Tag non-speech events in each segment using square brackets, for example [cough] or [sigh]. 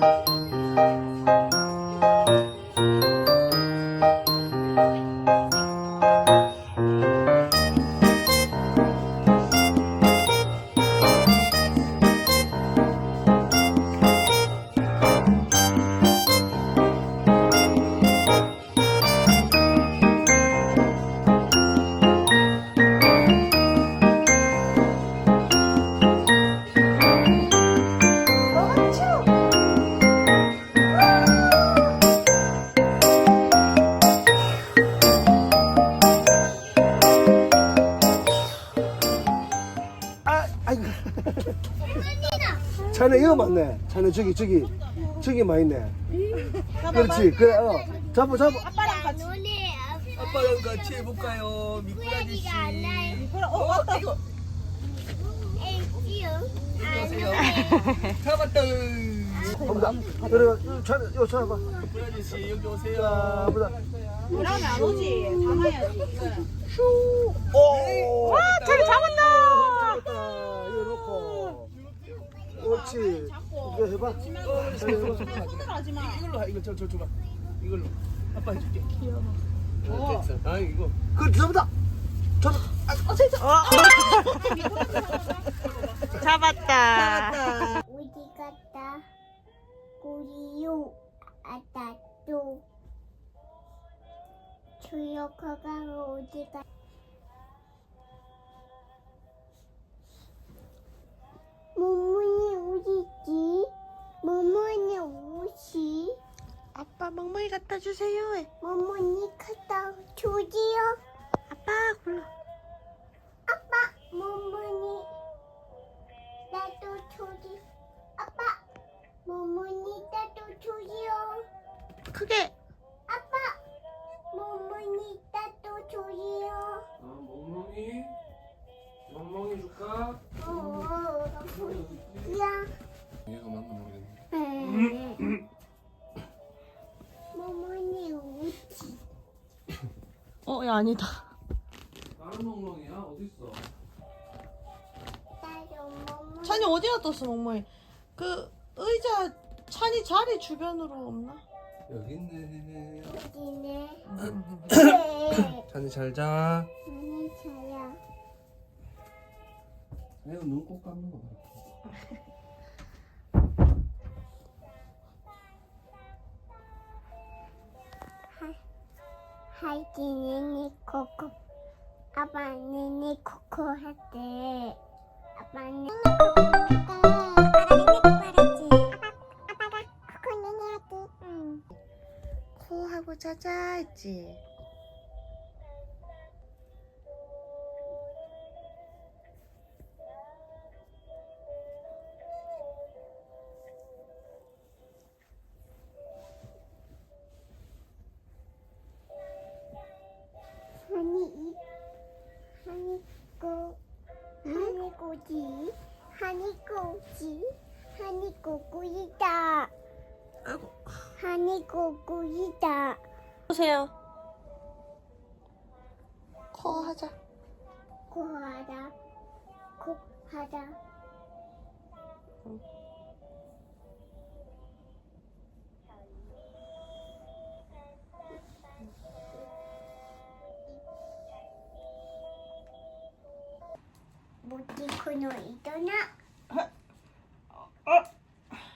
아, 자네 이거 맞네. 자네 저기 저기 저기 많이 있네. 그렇지. 그래. 어. 잡아 잡아. 아빠랑 같이. 아빠랑 같이 해볼까요? 미꾸라지 씨. 그럼 어 왔다. 이거 보세요. 잡았다. 보자. 그래. 자네 이거 잡아. 미꾸라지 씨 여기 오세요. 자, 보자. 그러면 안 오지. 담아야지. 오. 와, 자기 잡았다. 잡았다. 이거 놓고. 옳지. 이거 해봐. 하지 마. 이걸로 하. 이거 저 저 줘봐. 이걸로. 아빠 해줄게. 귀여워. 됐어. 아 이거. 그래 [laughs] 잡았다. 잡아. 잡았다. 어디 갔다? 우리요 아따 또 조역화가 어디 갔? 모모니 어디지? 모모니 옷이 아빠 멍멍이 갖다 주세요. 모모니 갔다 조지요. 아빠 골라. 아빠 모모니 나도 조지. 아빠 모모니 나도 조지요. 크게. 아빠 모모니 나도 조지요. 아. 멍멍이 어, 야 아니다. 다른 멍멍이야 어디 있어? 나도 모모. 찬이 어디 놨었어 멍멍이? 그 의자 찬이 자리 주변으로 없나? 여기 있네. 어디네? 네. 잔이 잘 자. 언니 저요. 내가 눈꼭 감는 거 봐 하이디니 코코. 아빠는 니 코코 할때 아빠는 아빠가 코코 내니 할때 응. 코하고 자자 했지. 하니 이 하니 고 하니 고지 하니 고지 하니 고구이다 아이고. 하니 고구이다 보세요. 코 하자. 고하다 고하다 모티코노 이도나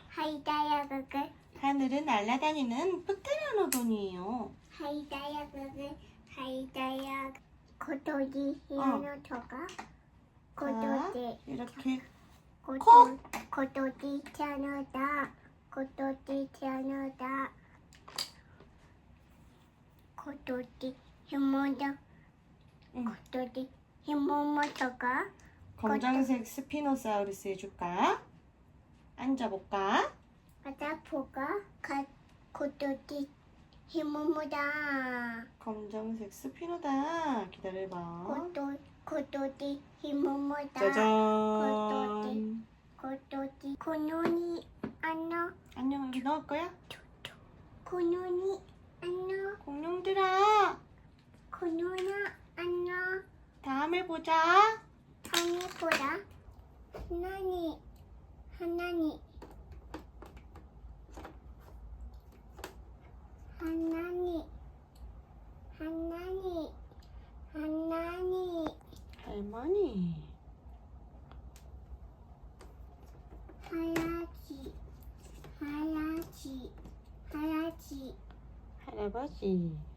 하이다야 그그 하늘은 날아다니는 프테라노돈이에요. 하이다야 그그 하이다야. 고토지 히야노 토가 고토지 이렇게. 고토 고토지 티아노다. 고토지 티아노다. 고토지 히모다 응. 고토지 히모모토가 검정색 스피노사우루스 해줄까? 앉아볼까? 바다포가 가 고토지 히모모다 검정색 스피노다. 기다려봐. 고토 고토지 히모모다 짜잔. 고토지 고노니 안녕 안녕 여기 넣을 거야? 고노니 안녕 공룡들아. 고노나 안녕 다음에 보자. 하나님보다 하나니 하나니. 하나니 하나님 하나님 할머니. 하야지 하야지 하야지. 할아버지.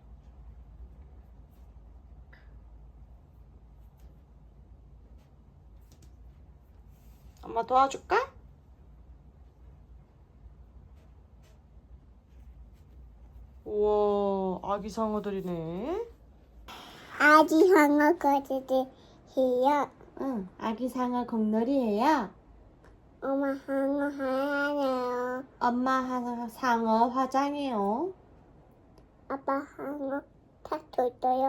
엄마 도와줄까? 우와, 아기 상어들이네. 아기 상어 거지들이요. 응, 아기 상어 공놀이에요. 엄마 상어 하나네요. 엄마 하- 상어 화장해요. 아빠 상어 타토도요.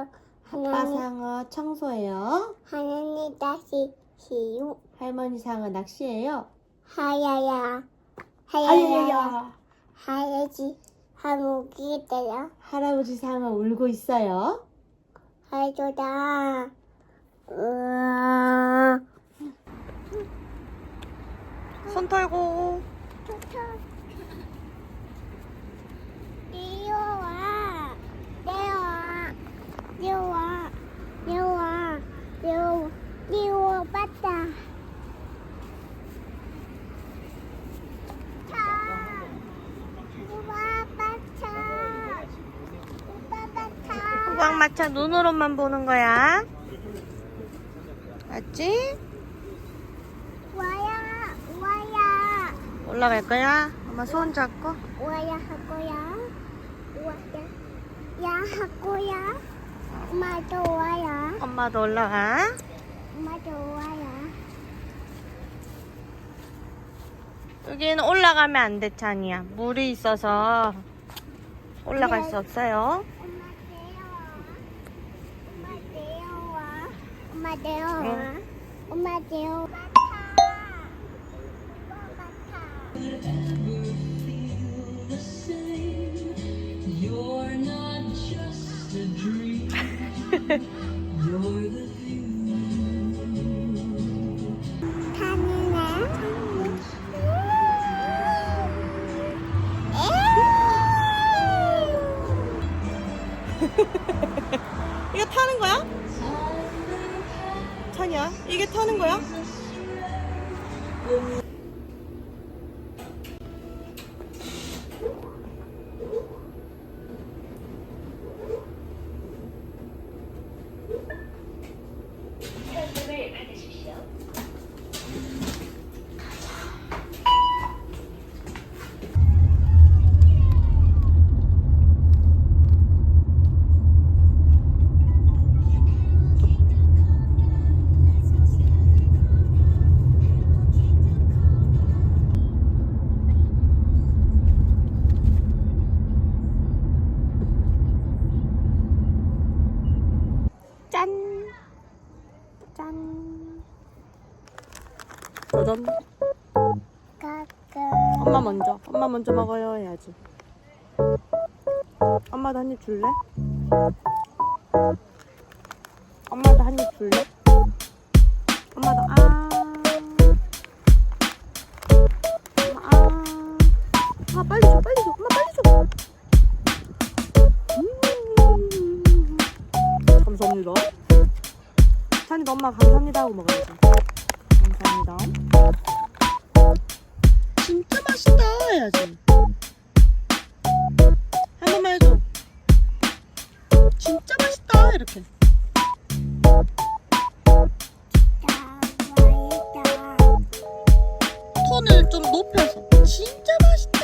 아빠 하나님 상어 청소해요. 하나님 다시 시우 할머니 상어 낚시해요. 하야야 하야야 하야야. 하야지 한국이 돼요. 할아버지 상어 울고 있어요. 으아. 손 털고. 뛰어와, 뛰어와, 뛰어와, 뛰어와, 뛰어, 뛰어, 봤다. 차, 우와, 빠차, 오빠 마차 눈으로만 보는 거야. 알지? 와야, 와야, 올라갈 거야. 엄마 손 잡고. 와야 할 거야. 와야, 야 할 거야. 엄마도 와야. 엄마도 올라가. 엄마도 와야. 여기는 올라가면 안 돼, 찬이야. 물이 있어서 올라갈 수 없어요. 엄마 내려와. 엄마 내려와. 응. 엄마 내려와. You're not just a dream. 이 도전. 엄마 먼저. 엄마 먼저 먹어요 해야지. 엄마도 한 입 줄래? 엄마도 한 입 줄래? 엄마도 아. 아. 아 빨리 줘 빨리 줘 엄마 빨리 줘. 음. 감사합니다. 찬이도 엄마 감사합니다 하고 먹어야지. 감사합니다. 진짜 맛있다 해야지. 한 번만 해줘. 진짜 맛있다 이렇게. 톤을 좀 높여서 진짜 맛있다